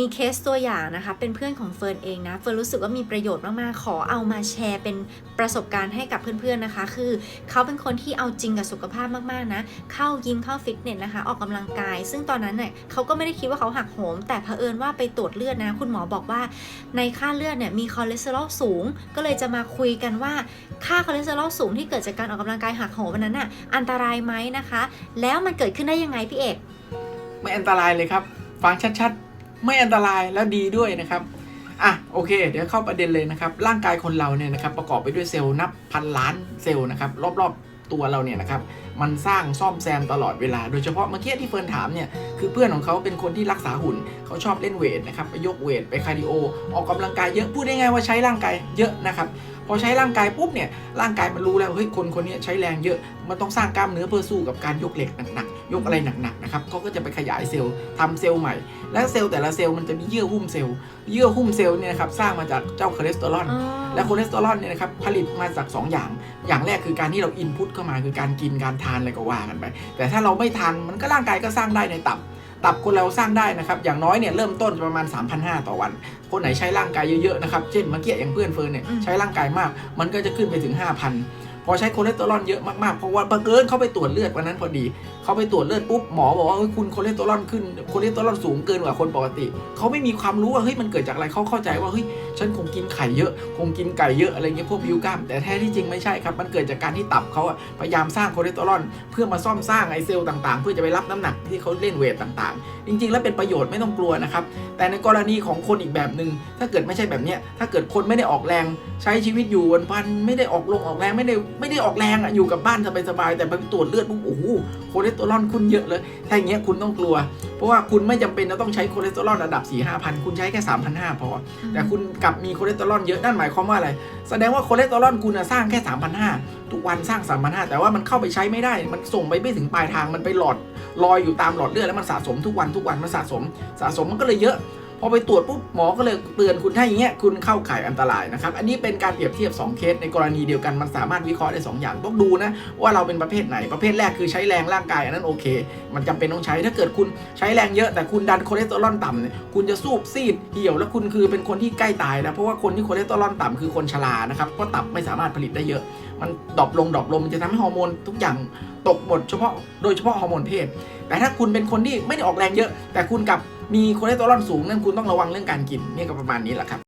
มีเคสตัวอย่างนะคะเป็นเพื่อนของเฟิร์นเองนะเฟิร์นรู้สึกว่ามีประโยชน์มากๆขอเอามาแชร์เป็นประสบการณ์ให้กับเพื่อนๆนะคะ คือเขาเป็นคนที่เอาจริงกับสุขภาพมากๆนะเข้ายิมเข้าฟิตเนสนะคะออกกำลังกาย ซึ่งตอนนั้นเนี่ยเขาก็ไม่ได้คิดว่าเขาหักโหม แต่เผอิญว่าไปตรวจเลือดนะคุณหมอบอกว่า ในค่าเลือดเนี่ยมีคอเลสเตอรอลสูง ก็เลยจะมาคุยกันว่าค่าคอเลสเตอรอลสูงที่เกิดจากการออกกำลังกายหักโหมวันนั้นน่ะอันตรายไหมนะคะ แล้วมันเกิดขึ้นได้ยังไงพี่เอกไม่อันตรายเลยครับฟังชัดๆ ไม่อันตรายแล้วดีด้วยนะครับอะโอเค เดี๋ยวเข้าประเด็นเลยนะครับ ร่างกายคนเราเนี่ยนะครับประกอบไปด้วยเซลล์นับพันล้านเซลล์นะครับรอบๆตัวเราเนี่ยนะครับมันสร้างซ่อมแซมตลอดเวลา โดยเฉพาะเมื่อกี้ที่เฟิร์นถามเนี่ยคือเพื่อนของเขาเป็นคนที่รักษาหุ่นเขาชอบเล่นเวทนะครับไปยกเวทไปคาร์ดิโอออกกำลังกายเยอะพูดได้ไงายว่าใช้ร่างกายเยอะนะครับ พอใช้ร่างกายปุ๊บเนี่ยร่างกายมันรู้แล้วเฮ้ยคนคนนี้ใช้แรงเยอะ มันต้องสร้างกล้ามเนื้อเพื่อสู้กับการยกเหล็กหนักๆยกอะไรหนักๆนะครับเขาก็จะไปขยายเซลล์ทำเซลล์ใหม่ และเซลล์แต่ละเซลล์มันจะมีเยื่อหุ้มเซลล์เยื่อหุ้มเซลล์เนี่ยนะครับสร้างมาจากเจ้าคอเลสเตอรอลและคอเลสเตอรอลเนี่ยนะครับผลิตมาจาก 2 อย่าง อย่างแรกคือการที่เราอินพุตเข้ามาคือการกินการทานอะไรก็ว่ากันไปแต่ถ้าเราไม่ทานมันก็ร่างกายก็สร้างได้ในตับ ตับคนเราสร้างได้นะครับ อย่างน้อยเนี่ยเริ่มต้นประมาณ 3,500 ต่อวัน คนไหนใช้ร่างกายเยอะๆนะครับ เช่นเมื่อกี้อย่างเพื่อนเฟิร์นเนี่ยอืมใช้ร่างกายมาก มันก็จะขึ้นไปถึง 5,000 พอใช้คอเลสเตอรอลเยอะมากๆเพราะว่าบังเอิญเขาไปตรวจเลือดวันนั้นพอดีเขาไปตรวจเลือดปุ๊บหมอบอกว่าเฮ้ยคุณคอเลสเตอรอลขึ้นคอเลสเตอรอลสูงเกินกว่าคนปกติเขาไม่มีความรู้ว่าเฮ้ยมันเกิดจากอะไรเขาเข้าใจว่าเฮ้ยฉันคงกินไข่เยอะคงกินไก่เยอะอะไรเงี้ยพวกบิวกล้ามแต่แท้ที่จริงไม่ใช่ครับมันเกิดจากการที่ตับเขาอะพยายามสร้างคอเลสเตอรอลเพื่อมาซ่อมสร้างไอเซลล์ต่างๆ เพื่อจะไปรับน้ำหนักที่เขาเล่นเวทต่างๆ จริง ๆ แล้วเป็นประโยชน์ไม่ต้องกลัวนะครับแต่ในกรณีของคนอีกแบบหนึ่งถ้าเกิดไม่ใช่แบบเนี้ยถ้าเกิดคนไม่ได้ออกแรงใช้ชีวิตอยู่วันพันไม่ได้ออกลงออกแรงไม่ได้ไม่ได้ออกแรงอะอยู่กับบ้านสบายๆแต่ไปตรวจเลือดปุ๊บโอ้โหคอเลสเตอรอลคุณเยอะเลยถ้าอย่างเงี้ยคุณต้องกลัว เพราะว่าคุณไม่จำเป็นจะต้องใช้คอเลสเตอรอลระดับ4 5 0 0 0คุณใช้แค่3,500พอ แต่คุณกลับมีคอเลสเตอรอลเยอะนั่นหมายความว่าอะไร แสดงว่าคอเลสเตอรอลคุณน่ะสร้างแค่3,500ทุกวันสร้าง3,500แต่ว่ามันเข้าไปใช้ไม่ได้ มันส่งไปไม่ถึงปลายทางมันไปหลอดลอยอยู่ตามหลอดเลือดแล้วมันสะสมทุกวันทุกวันมันสะสม สะสมมันก็เลยเยอะ พอไปตรวจปุ๊บหมอก็เลยเตือนคุณถ้าอย่างเงี้ยคุณเข้าข่ายอันตรายนะครับอันนี้เป็นการเปรียบเทียบ 2 เคสในกรณีเดียวกันมันสามารถวิเคราะห์ได้ 2 อย่างต้องดูนะว่าเราเป็นประเภทไหนประเภทแรกคือใช้แรงร่างกายอันนั้นโอเค มันจำเป็นต้องใช้ถ้าเกิดคุณใช้แรงเยอะแต่คุณดันคอเลสเตอรอลต่ำเนี่ยคุณจะสูบซีดเหี่ยวแล้วคุณคือเป็นคนที่ใกล้ตายนะเพราะว่าคนที่คอเลสเตอรอลต่ำคือคนชรานะครับเพราะตับไม่สามารถผลิตได้เยอะ มันดรอปลงดรอปลงมันจะทำให้ฮอร์โมนทุกอย่างตกหมดเฉพาะโดยเฉพาะฮอร์โมนเพศ แต่ถ้าคุณเป็นคนที่ไม่ได้ออกแรงเยอะ แต่คุณกับ มีคอเลสเตอรอลสูงนั่นคุณต้องระวังเรื่องการกินนี่ก็ประมาณนี้แหละครับ